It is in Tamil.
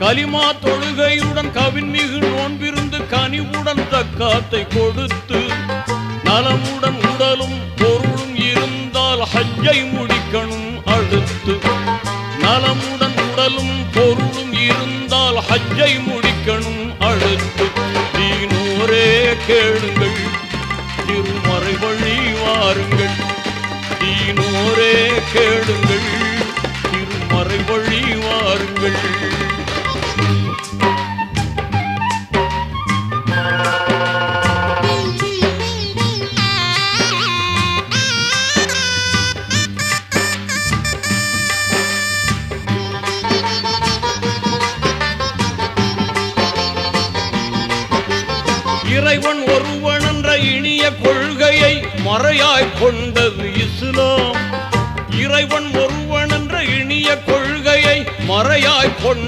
கலிமா தொழுகையுடன் கவின்மிகு நோன்பிருந்து கனிவுடன் தக்காத்தை கொடுத்து நலமுடன் உடலும் பொருளும் இருந்தால் ஹஜ்ஜை முடிக்கணும் அடுத்து. நலமுடன் உடலும் பொருளும் இருந்தால் ஹஜ்ஜை முடிக்கணும் அடுத்து. தீனோரே கேளுங்கள் திருமறை வழி வாருங்கள். தீனோரே கேளுங்கள் திருமறை வழி வாருங்கள். இறைவன் ஒருவன் என்ற இனிய கொள்கையை மறையாய் கொண்டது இஸ்லாம். இறைவன் ஒருவன் என்ற இனிய கொள்கையை மறையாய் கொண்ட